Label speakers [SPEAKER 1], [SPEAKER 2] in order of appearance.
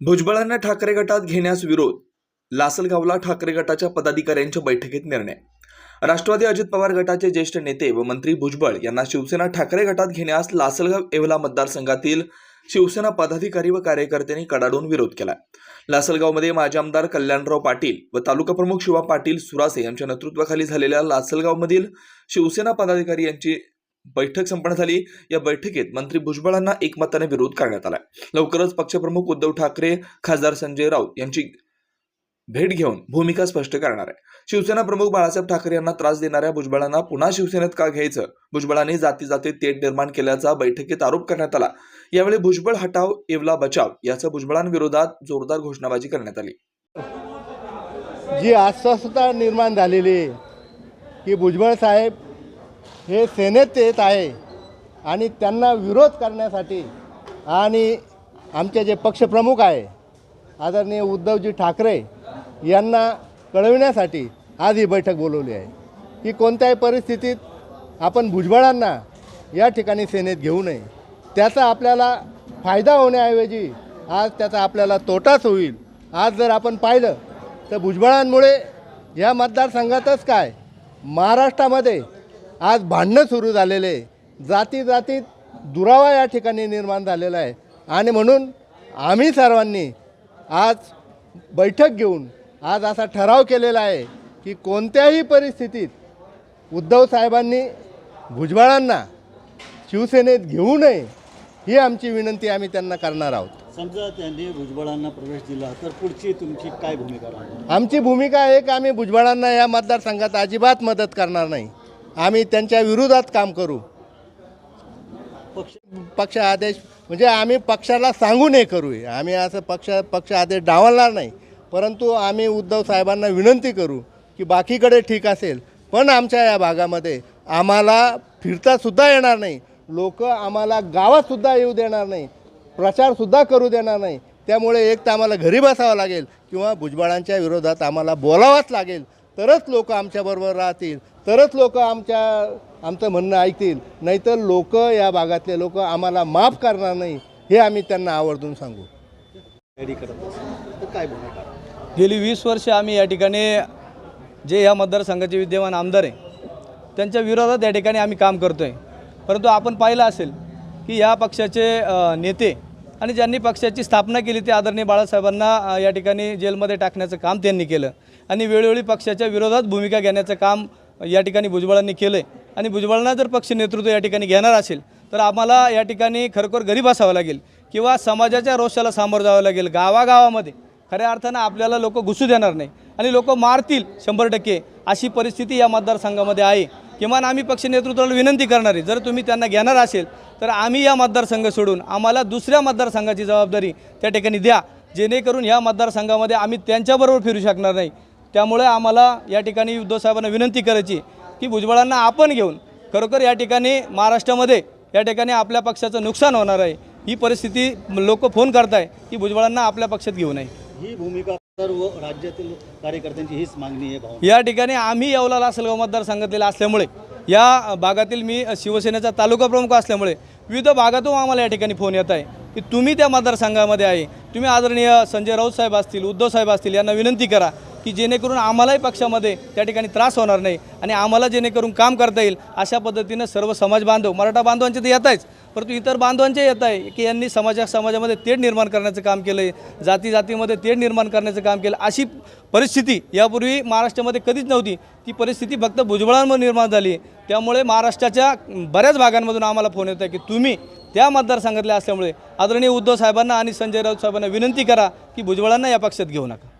[SPEAKER 1] भुजबळांना ठाकरे गटात घेण्यास विरोध लासलगावला ठाकरे गटाच्या पदाधिकाऱ्यांच्या बैठकीत निर्णय. राष्ट्रवादी अजित पवार गटाचे ज्येष्ठ नेते व मंत्री भुजबळ यांना शिवसेना ठाकरे गटात घेण्यास लासलगाव येवला मतदारसंघातील शिवसेना पदाधिकारी व कार्यकर्त्यांनी कडाडून विरोध केला. लासलगावमध्ये माजी आमदार कल्याणराव पाटील व तालुका प्रमुख शिवा पाटील सुरासे यांच्या नेतृत्वाखाली झालेल्या लासलगावमधील शिवसेना पदाधिकारी यांची बैठक संपन्न झाली. या बैठकीत मंत्री भुजबळांना एकमताने विरोध करण्यात आला लवकरच पक्षप्रमुख उद्धव ठाकरे खासदार संजय राऊत यांची भेट घेऊन भूमिका स्पष्ट करणार आहे. शिवसेना प्रमुख बाळासाहेब ठाकरे यांना त्रास देणाऱ्या भुजबळांना पुन्हा शिवसेनेत का घ्यायचं? भुजबळांनी जाती जाती तेट निर्माण केल्याचा बैठकीत आरोप करण्यात आला. यावेळी भुजबळ हटाव येवला बचाव याचा भुजबळांविरोधात जोरदार घोषणाबाजी करण्यात आली.
[SPEAKER 2] जी अस्वस्थता निर्माण झालेली की भुजबळ साहेब हे सेनेत येत आहे आणि त्यांना विरोध करण्यासाठी आणि आमचे जे पक्षप्रमुख आहे आदरणीय उद्धवजी ठाकरे यांना कळविण्यासाठी आज ही बैठक बोलवली आहे. की कोणत्याही परिस्थितीत आपण भुजबळांना या ठिकाणी सेनेत घेऊ नये. त्याचा आपल्याला फायदा होण्याऐवजी आज त्याचा आपल्याला तोटाच होईल. आज जर आपण पाहिलं तर भुजबळांमुळे या मतदारसंघातच काय महाराष्ट्रामध्ये आज भांडणं सुरू झालेले आहे. जाती जातीत दुरावा या ठिकाणी निर्माण झालेला आहे. आणि म्हणून आम्ही सर्वांनी आज बैठक घेऊन आज असा ठराव केलेला आहे की कोणत्याही परिस्थितीत उद्धव साहेबांनी भुजबळांना शिवसेनेत घेऊ नये ही आमची विनंती आम्ही त्यांना करणार आहोत.
[SPEAKER 3] समजा त्यांनी भुजबळांना प्रवेश दिला तर पुढची तुमची काय भूमिका
[SPEAKER 2] आमची भूमिका आहे की आम्ही भुजबळांना या मतदारसंघात अजिबात मदत करणार नाही. आम्ही त्यांच्या विरोधात काम करू.
[SPEAKER 3] पक्ष
[SPEAKER 2] पक्ष आदेश म्हणजे आम्ही पक्षाला सांगू नये करू आम्ही असं पक्ष पक्ष आदेश डावलणार नाही. परंतु आम्ही उद्धव साहेबांना विनंती करू की बाकीकडे ठीक असेल पण आमच्या या भागामध्ये आम्हाला फिरतासुद्धा येणार नाही. लोक आम्हाला गावातसुद्धा येऊ देणार नाही. प्रचारसुद्धा करू देणार नाही. त्यामुळे एक तर आम्हाला घरी बसावं लागेल किंवा भुजबळांच्या विरोधात आम्हाला बोलावंच लागेल. तरच लोक आमच्याबरोबर राहतील तरच लोक आमच्या आमचं म्हणणं ऐकतील. नाहीतर लोक या भागातले लोक आम्हाला माफ करणार नाही हे आम्ही त्यांना आवर्जून सांगू.
[SPEAKER 3] काय
[SPEAKER 4] गेली वीस वर्षे आम्ही या ठिकाणी जे या मतदारसंघाचे विद्यमान आमदार आहे त्यांच्या विरोधात या ठिकाणी आम्ही काम करतो आहे परंतु आपण पाहिलं असेल की या पक्षाचे नेते आणि ज्यांनी पक्षाची स्थापना केली ते आदरणीय बाळासाहेबांना या ठिकाणी जेलमध्ये टाकण्याचं काम त्यांनी केलं. आणि वेळोवेळी पक्षाच्या विरोधात भूमिका घेण्याचं काम या ठिकाणी भुजबळांनी केलं आहे आणि भुजबळांना जर पक्ष नेतृत्व या ठिकाणी घेणार असेल तर आम्हाला या ठिकाणी खरोखर गरीब असावं लागेल किंवा समाजाच्या रोषाला सामोरं जावं लागेल. गावागावामध्ये खऱ्या अर्थानं आपल्याला लोक घुसू देणार नाही आणि लोक मारतील शंभर टक्के अशी परिस्थिती या मतदारसंघामध्ये आहे. किमान आम्ही पक्ष नेतृत्वाला विनंती करणार आहे जर तुम्ही त्यांना घेणार असेल तर आम्ही या मतदारसंघ सोडून आम्हाला दुसऱ्या मतदारसंघाची जबाबदारी त्या ठिकाणी द्या. जेणेकरून ह्या मतदारसंघामध्ये आम्ही त्यांच्याबरोबर फिरू शकणार नाही. त्यामुळे आम्हाला या ठिकाणी उद्धव साहेबांना विनंती करायची की भुजबळांना आपण घेऊन खरोखर या ठिकाणी महाराष्ट्रामध्ये या ठिकाणी आपल्या पक्षाचं नुकसान होणार आहे ही परिस्थिती लोक फोन करताय की भुजबळांना आपल्या पक्षात घेऊ नये
[SPEAKER 3] ही भूमिका सर्व राज्यातील कार्यकर्त्यांची हीच मागणी आहे
[SPEAKER 4] या ठिकाणी आम्ही येवला लासलगाव मतदारसंघातलेला असल्यामुळे या भागातील मी शिवसेनेचा तालुका प्रमुख असल्यामुळे विविध भागातून आम्हाला या ठिकाणी फोन येत आहे की तुम्ही त्या मतदारसंघामध्ये आहे. तुम्ही आदरणीय संजय राऊत साहेब असतील उद्धव साहेब असतील यांना विनंती करा की जेणेकरून आम्हालाही पक्षामध्ये त्या ठिकाणी त्रास होणार नाही आणि आम्हाला जेणेकरून काम करता येईल अशा पद्धतीनं सर्व समाज बांधव मराठा बांधवांचे तर येत आहेच परंतु इतर बांधवांचे येत आहे की यांनी समाजा समाजामध्ये तेढ निर्माण करण्याचं काम केलं आहे जाती जातीमध्ये तेढ निर्माण करण्याचं काम केलं अशी परिस्थिती यापूर्वी महाराष्ट्रामध्ये कधीच नव्हती. ती परिस्थिती फक्त भुजबळांवर निर्माण झाली. त्यामुळे महाराष्ट्राच्या बऱ्याच भागांमधून आम्हाला फोन येत आहे की तुम्ही त्या मतदारसंघातल्या असल्यामुळे आदरणीय उद्धव साहेबांना आणि संजय राऊत साहेबांना विनंती करा की भुजबळांना या पक्षात घेऊ नका.